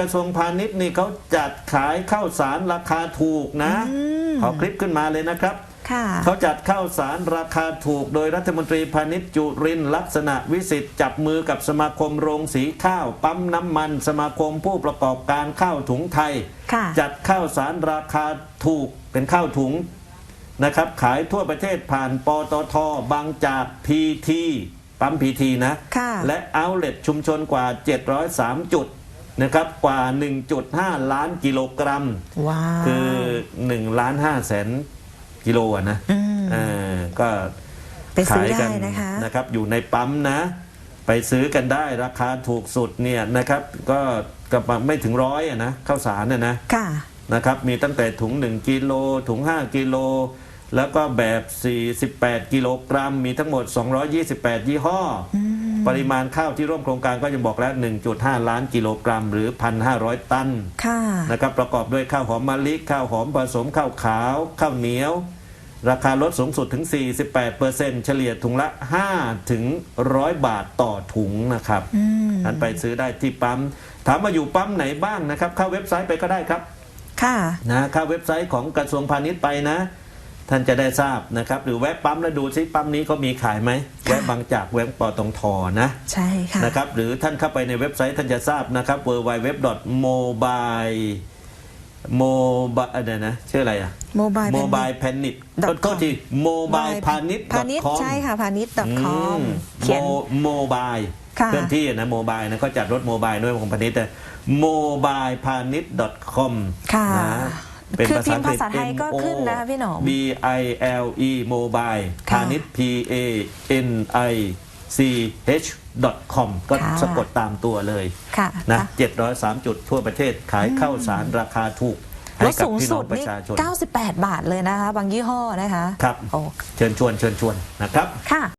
กระทรวงพาณิชย์นี่เขาจัดขายข้าวสารราคาถูกนะอืมขอคลิปขึ้นมาเลยนะครับค่ะเขาจัดข้าวสารราคาถูก โดยรัฐมนตรีพาณิชย์จุรินทร์ลักษณะวิสิทธิ์จับมือกับสมาคมโรงสีข้าว ปั๊มน้ำมัน สมาคมผู้ประกอบการข้าวถุงไทยค่ะจัดข้าวสารราคาถูกเป็นข้าวถุงนะครับ ขายทั่วประเทศผ่านปตทบางจากพีทีปั๊มพีทีนะค่ะและเอาเล t ชุมชนกว่า 703 จุด นะครับกว่า 1.5 ล้านกิโลกรัม ว้าว คือ1ล้าน5แสนกิโลอะนะอืม เออก็ไปซื้อขายกัได้นะคะ นะครับ อยู่ในปั๊มนะ ไปซื้อกันได้ราคาถูกสุดเนี่ยนะครับ ก็ก็ไม่ถึงร้อยอะนะข้าวสารน่ะนะ ค่ะ นะครับมีตั้งแต่ถุง 1กิโลถุง 5กิโลแล้วก็แบบ 48 กิโลกรัม มีทั้งหมด 228 ยี่ห้ออ ปริมาณข้าวที่ร่วมโครงการก็จะบอกแล้ว 1.5 ล้านกิโลกรัม หรือ 1,500 ตันค่ะนะครับประกอบด้วยข้าวหอมมะลิข้าวหอมผสมข้าวขาว ข้าวเหนียว ราคาลดสูงสุดถึง 48%เฉลี่ยถุงละ 5 ถึง 100 บาทต่อถุงนะครับอืมอันไปซื้อได้ที่ปั๊ม ถามมาอยู่ปั๊มไหนบ้างนะครับ เข้าเว็บไซต์ไปก็ได้ครับ ค่ะนะเข้าเว็บไซต์ของกระทรวงพาณิชย์ไปนะ ท่านจะได้ทราบนะครับ หรือแวะปั๊มแล้วดูซิปั๊มนี้เขามีขายไหมแวะบางจากแวะปอตงทอนะใช่ค่ะนะครับหรือท่านเข้าไปในเว็บไซต์ท่านจะทราบนะครับ w w w m o b i l e m o b i อะไรนะชื่ออะไรอะ Mobile mobile panic dot ก็ com ที่ mobile พาณิชย์พาณิชย์ com ใช่ค่ะพาณิชย์ .com อืมเขียนโมโมบายค่ะเคลื่อนที่นะโมบายนะเขาจัดรถโมบายด้วยของพาณิชย์แต่ mobile พาณิชย์ com ค่ะนะ เป็นคือภาษาอังกฤษพิมพ์ภาษาไทยก็ขึ้นนะคะพี่หนอม B I L E mobile ค่ะพาณิชย์ P A N I C H com ก็ค่ะ สะกดตามตัวเลยค่ะ นะค่ะ703 จุดทั่วประเทศขายข้าวสารราคาถูกลให้ดกับสูงพี่น้สุอดงประนี่ชาชน 98 บาทเลยนะคะ บางยี่ห้อนะคะครับ โอ้เชิญชวนเชิญชวนนะครับ ค่ะ